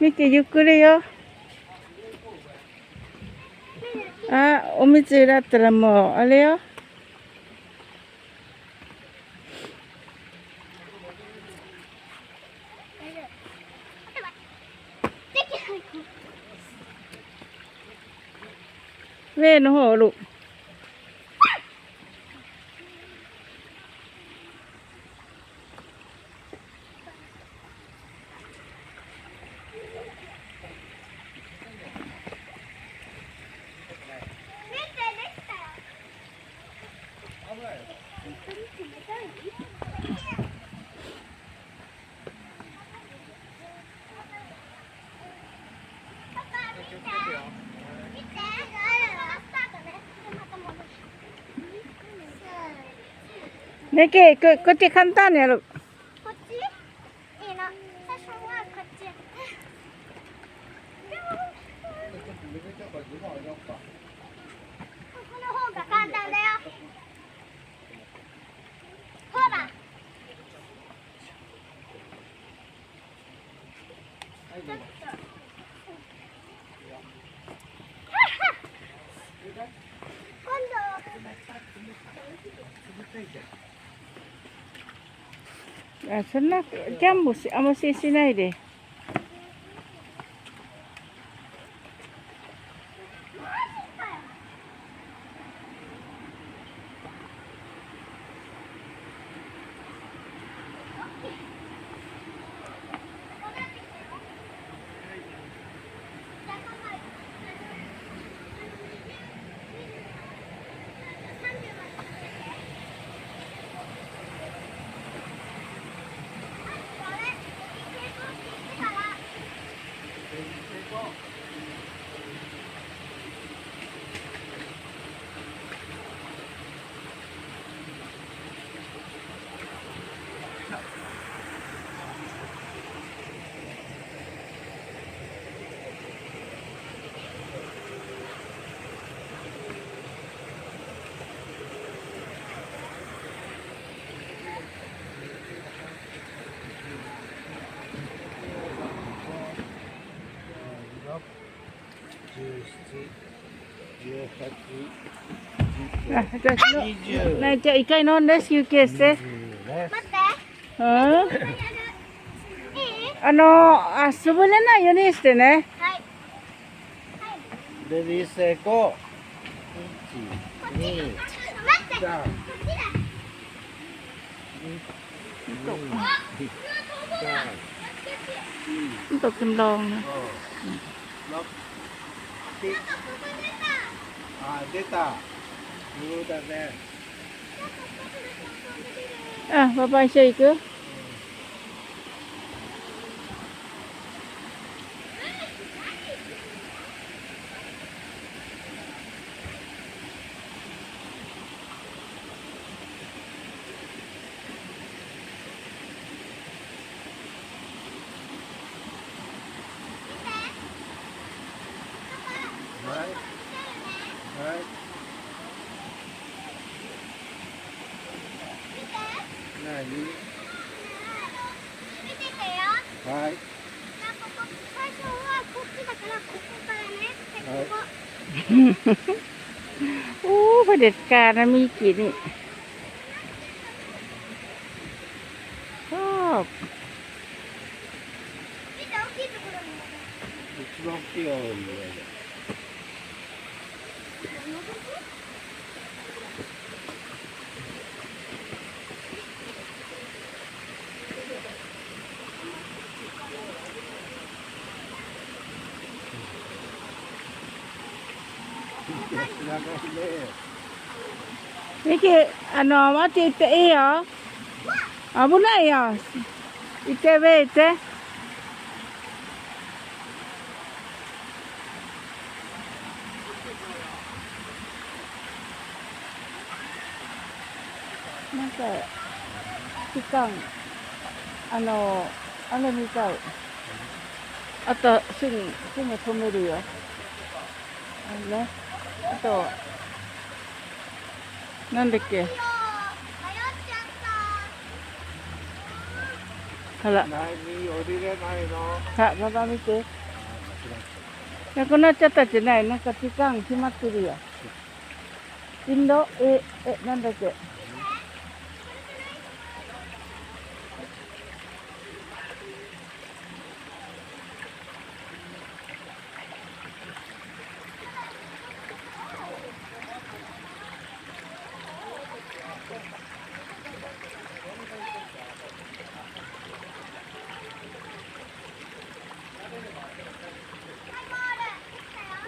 ミキゆっくりよ。あ、お水だったらもう、あれよ。上の方、ลูก ねけ、ここっち簡単やろ。こっちいいな最初はこっちこの方が簡単だよほらちょっと今度あそんな、ジャンボし、あんまししないで。あ、じゃあ、のなじゃあ、一回飲んで、休憩して。あの、遊ぶれないようにしてね。はい。レディーセイコこっち待って。こっちだあ Untuk kendong. あ出た Ah, bapak Aisyah ke? 見ててよ。はい。なんかこ最初はこっちだからここからね。でここ。Oh, pada sekarang mikir ni. Oh, 見て大きいところに一番大きいよ見て、あの、待、行っていいよ。危ないよ。行って、上て。なんか、期間、あの、あれ見たい。すぐ、すぐ止めるよ。あれね。あと、なんだっけ？よ迷っちゃっほら。あ、パパ見て。なくなっちゃったじゃない？なんか時間決まってるよ。インド？え、え、なんだっけ？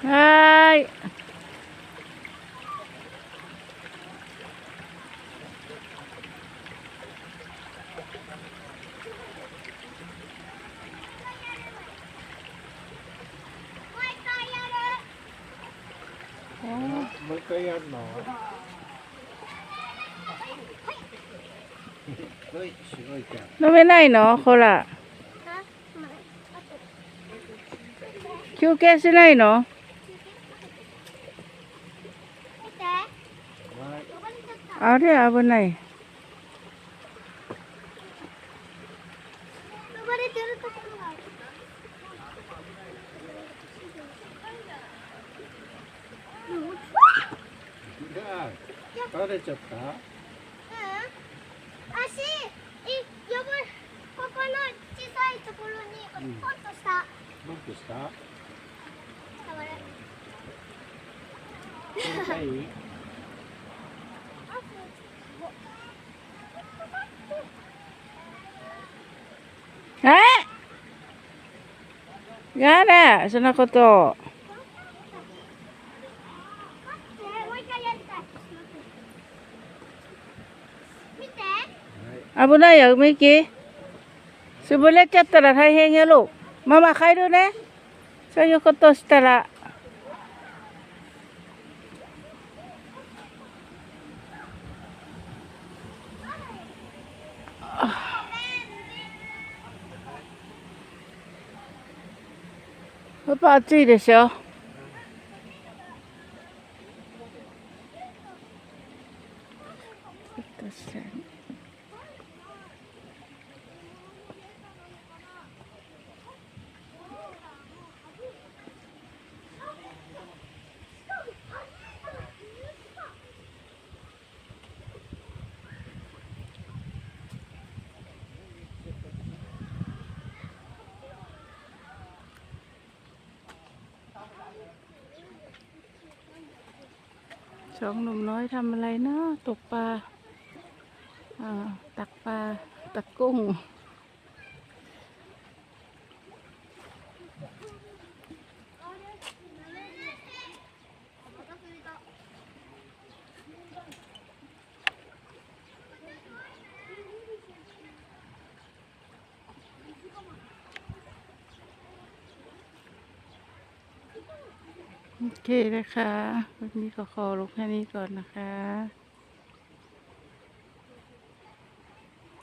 はーい。飲めないの？ほら。休憩しないの見てはい呼ばれちゃったあれ危ない。バレちゃったうん。足ここの小さいところにうん。ポンとしたノックした触れ小さいえやだ、そんなこと。危ないよ、ミキ。潰れちゃったら大変やろ。ママ帰るね。そういうことしたら。っぱ暑いでしょ？確かに。 องหนุ่มน้อยทำอะไรเนาะตกปลาอ่าตักปลาตักกุ้ง โอเคนะคะ วันนี้ก็ขอลงแค่นี้ก่อนนะคะ